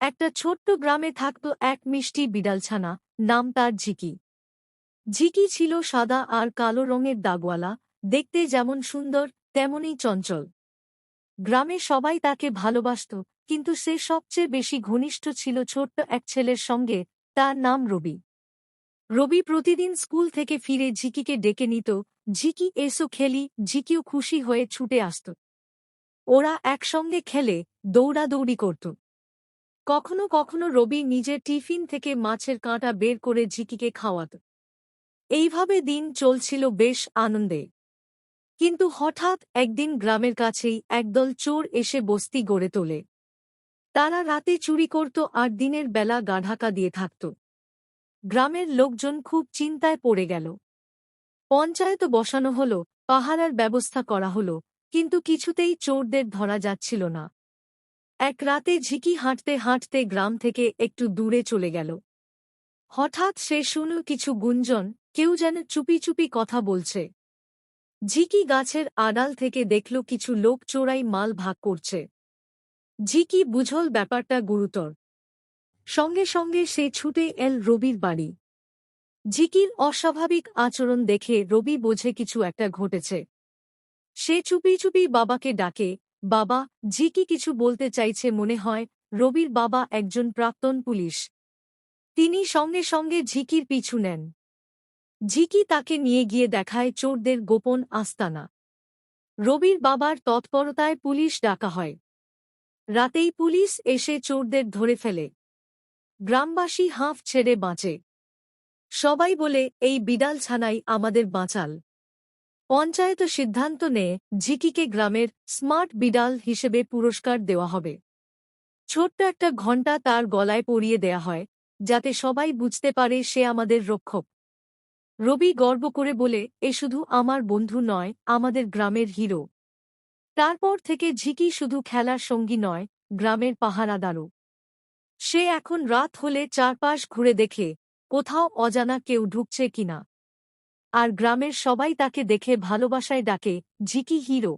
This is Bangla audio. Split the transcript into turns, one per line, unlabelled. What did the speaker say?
একটা ছোট্ট গ্রামে থাকত এক মিষ্টি বিড়ালছানা, নাম তার ঝিকি। ঝিকি ছিল সাদা আর কালো রঙের দাগওয়ালা, দেখতে যেমন সুন্দর, তেমনই চঞ্চল। গ্রামে সবাই তাকে ভালোবাসত, কিন্তু সে সবচেয়ে বেশি ঘনিষ্ঠ ছিল ছোট্ট এক ছেলের সঙ্গে, তার নাম রবি। রবি প্রতিদিন স্কুল থেকে ফিরে ঝিকিকে ডেকে নিত, ঝিকি, এসো খেলি, ঝিকিও খুশি হয়ে ছুটে আসত। ওরা একসঙ্গে খেলে, দৌড়াদৌড়ি করত। কখনো কখনো রবি নিজের টিফিন থেকে মাছের কাঁটা বের করে ঝিকিকে খাওয়াত। এইভাবে দিন চলছিল বেশ আনন্দে। কিন্তু হঠাৎ একদিন গ্রামের কাছেই একদল চোর এসে বস্তি গড়ে তোলে। তারা রাতে চুরি করত আর দিনের বেলা গাঢাকা দিয়ে থাকত। গ্রামের লোকজন খুব চিন্তায় পড়ে গেল। পঞ্চায়েত বসানো হল, পাহারার ব্যবস্থা করা হল, কিন্তু কিছুতেই চোরদের ধরা যাচ্ছিল না। এক রাতে ঝিকি হাঁটতে হাঁটতে গ্রাম থেকে একটু দূরে চলে গেল। হঠাৎ সে শুনল কিছু গুঞ্জন, কেউ যেন চুপি চুপি কথা বলছে। ঝিকি গাছের আড়াল থেকে দেখল কিছু লোক চোরাই মাল ভাগ করছে। ঝিকি বুঝল ব্যাপারটা গুরুতর। সঙ্গে সঙ্গে সে ছুটে এল রবির বাড়ি। ঝিকির অস্বাভাবিক আচরণ দেখে রবি বোঝে কিছু একটা ঘটেছে। সে চুপি চুপি বাবাকে ডাকে বাবা ঝিকি কিছু বলতে চাইছে মনে হয়, রবির বাবা একজন প্রাক্তন পুলিশ। তিনি সঙ্গে সঙ্গে ঝিকির পিছু নেন। ঝিকি তাকে নিয়ে গিয়ে দেখায় চোরদের গোপন আস্তানা। রবির বাবার তৎপরতায় পুলিশ ডাকা হয়। রাতেই পুলিশ এসে চোরদের ধরে ফেলে। গ্রামবাসী হাঁফ ছেড়ে বাঁচে। সবাই বলে, এই বিড়াল ছানাই আমাদের বাঁচাল। পঞ্চায়েত সিদ্ধান্ত নেয় ঝিকিকে গ্রামের স্মার্ট বিড়াল হিসেবে পুরস্কার দেওয়া হবে। ছোট্ট একটা ঘণ্টা তার গলায় পরিয়ে দেয়া হয়, যাতে সবাই বুঝতে পারে সে আমাদের রক্ষক। রবি গর্ব করে বলে, এ শুধু আমার বন্ধু নয়, আমাদের গ্রামের হিরো। তারপর থেকে ঝিকি শুধু খেলার সঙ্গী নয়, গ্রামের পাহারাদারও। সে এখন রাত হলে চারপাশ ঘুরে দেখে কোথাও অজানা কেউ ঢুকছে কিনা। আর গ্রামের সবাই তাকে দেখে ভালোবাসায় ডাকে ঝিকি হিরো।